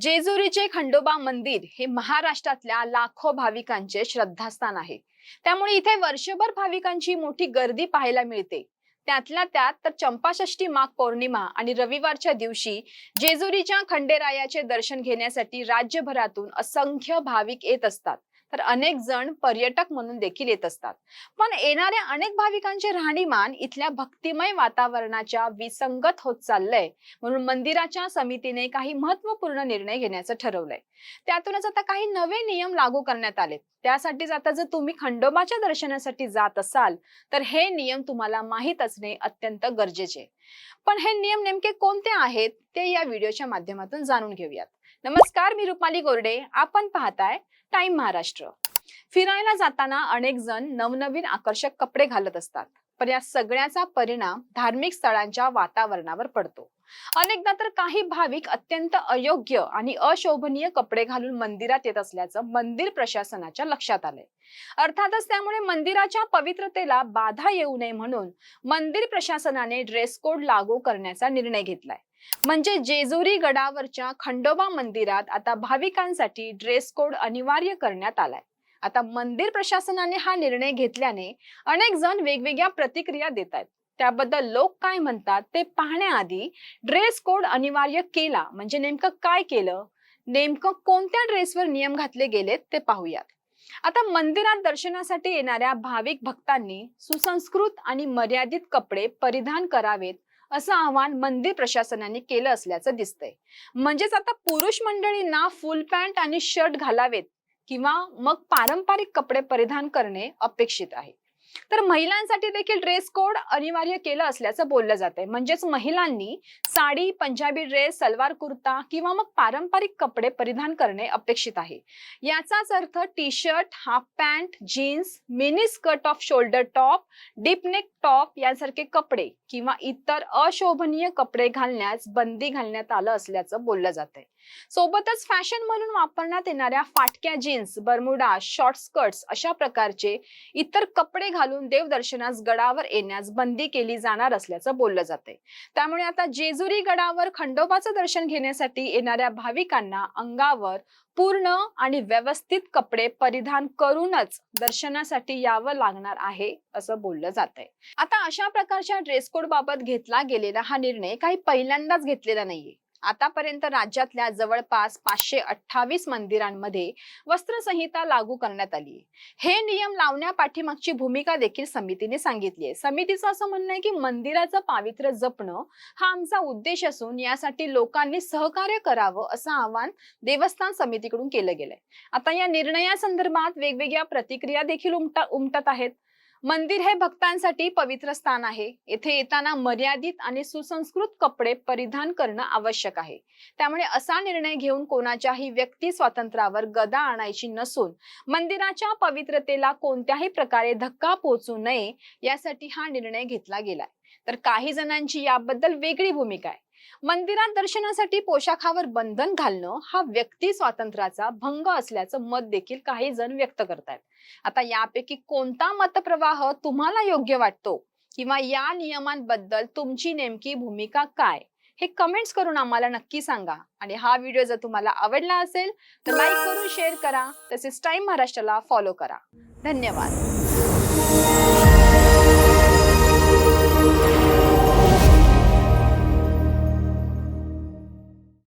जेजुरीचे खंडोबा मंदिर हे महाराष्ट्रातल्या लाखो भाविकांचे श्रद्धास्थान आहे. त्यामुळे इथे वर्षभर भाविकांची मोठी गर्दी पाहायला मिळते. त्यातल्या त्यात तर चंपाषष्ठी माघ पौर्णिमा आणि रविवारच्या दिवशी जेजुरीच्या खंडेरायाचे दर्शन घेण्यासाठी राज्यभरातून असंख्य भाविक येत असतात. तर अनेक जण पर्यटक म्हणून देखील येत असतात. पण येणाऱ्या अनेक भाविकांचे राहणीमान इथल्या भक्तिमय वातावरणाच्या विसंगत होत चाललंय. म्हणून मंदिराच्या समितीने काही महत्त्वपूर्ण निर्णय घेण्याचं ठरवलंय. त्यातूनच आता काही नवे नियम लागू करण्यात आले त्यासाठीच आता जर तुम्ही खंडोबाच्या दर्शनासाठी जात असाल तर हे नियम तुम्हाला माहीत असणे अत्यंत गरजेचे आहे. पण हे नियम नेमके कोणते आहेत ते या व्हिडिओच्या माध्यमातून जाणून घेऊयात. नमस्कार मी रुपाली गोरडे. आपण पाहताय टाइम महाराष्ट्र. फिरायला जाताना अनेक जण नवनवीन आकर्षक कपडे घालत असतात पण या सगळ्याचा परिणाम धार्मिक स्थळांच्या वातावरणावर पडतो. अनेकदा तर काही भाविक अत्यंत अयोग्य आणि अशोभनीय कपडे घालून मंदिरात येत असल्याचं मंदिर प्रशासनाच्या लक्षात आलंय. अर्थातच त्यामुळे मंदिराच्या पवित्रतेला बाधा येऊ नये म्हणून मंदिर प्रशासनाने ड्रेस कोड लागू करण्याचा निर्णय घेतलाय. म्हणजे जेजुरी गडावरच्या खंडोबा मंदिरात आता भाविकांसाठी ड्रेस कोड अनिवार्य करण्यात आलाय. आता मंदिर प्रशासनाने हा निर्णय घेतल्याने अनेक जण वेगवेगळ्या प्रतिक्रिया देत आहेत त्याबद्दल लोक काय म्हणतात ते पाहण्याआधी ड्रेस कोड अनिवार्य केला. म्हणजे नेमकं काय केलं? नेमकं कोणत्या ड्रेसवर नियम घातले गेलेत ते पाहूयात. आता मंदिरात दर्शनासाठी येणाऱ्या भाविक भक्तांनी सुसंस्कृत आणि मर्यादित कपडे परिधान करावेत असं आवाहन मंदिर प्रशासनाने केलं असल्याचं दिसतंय. म्हणजेच आता पुरुष मंडळींना फुल पॅन्ट आणि शर्ट घालावेत किंवा मग पारंपरिक कपडे परिधान करणे अपेक्षित आहे. तर महिलांसाठी देखील ड्रेस कोड अनिवार्य केलं असल्याचं बोललं जात आहे म्हणजेच महिलांनी साडी पंजाबी ड्रेस सलवार कुर्ता किंवा मग पारंपरिक कपडे परिधान करणे अपेक्षित आहे. याचाच अर्थ T shirt half pant jeans mini skirt off shoulder top deep neck top यासारखे कपडे किंवा इतर अशोभनीय कपडे घालण्यास बंदी घालण्यात आलं असल्याचं बोललं जात आहे सोबतच फॅशन म्हणून वापरण्यात येणाऱ्या फाटक्या जीन्स बर्मुडा शॉर्ट स्कर्ट्स अशा प्रकारचे इतर कपडे घालून देवदर्शनास गडावर येण्यास बंदी केली जाणार असल्याचं बोललं जाते त्यामुळे आता जेजुरी गडावर खंडोबाचं दर्शन घेण्यासाठी येणाऱ्या भाविकांना अंगावर पूर्ण आणि व्यवस्थित कपडे परिधान करूनच दर्शनासाठी यावं लागणार आहे असं बोललं जात आहे आता अशा प्रकारच्या ड्रेस कोड बाबत घेतला गेलेला हा निर्णय काही पहिल्यांदाच घेतलेला नाहीये. आतापर्यंत राज्यातल्या जवळपास पाचशे अठ्ठावीस मंदिरांमध्ये वस्त्रसंहिता लागू करण्यात आली हे नियम लावण्यापाठीमागची भूमिका देखील समितीने सांगितली आहे. समितीचं असं म्हणणं आहे की मंदिराचं पावित्र्य जपणं हा आमचा उद्देश असून यासाठी लोकांनी सहकार्य करावं असं आवाहन देवस्थान समितीकडून केलं गेलंय. आता या निर्णयासंदर्भात वेगवेगळ्या प्रतिक्रिया देखील उमटत आहेत. मंदिर हे भक्तांसाठी पवित्र स्थान आहे. येथे येताना मर्यादित आणि सुसंस्कृत कपडे परिधान करणं आवश्यक आहे. त्यामुळे असा निर्णय घेऊन कोणाच्याही व्यक्ती स्वातंत्र्यावर गदा आणायची नसून मंदिराच्या पवित्रतेला कोणत्याही प्रकारे धक्का पोहोचू नये यासाठी हा निर्णय घेतला गेलाय. तर काही जणांची याबद्दल वेगळी भूमिका आहे. मंदिरात दर्शनासाठी पोशाखावर बंधन घालणं हा व्यक्ती स्वातंत्र्याचा भंग असल्याचं मत देखील काही जण व्यक्त करतायत. आता यापैकी कोणता मतप्रवाह तुम्हाला योग्य वाटतो? किंवा या नियमांबद्दल तुमची नेमकी भूमिका काय? हे कमेंट्स करून आम्हाला नक्की सांगा. आणि हा व्हिडिओ जर तुम्हाला आवडला असेल तर लाईक करून शेअर करा. तसेच टाइम महाराष्ट्राला फॉलो करा. धन्यवाद.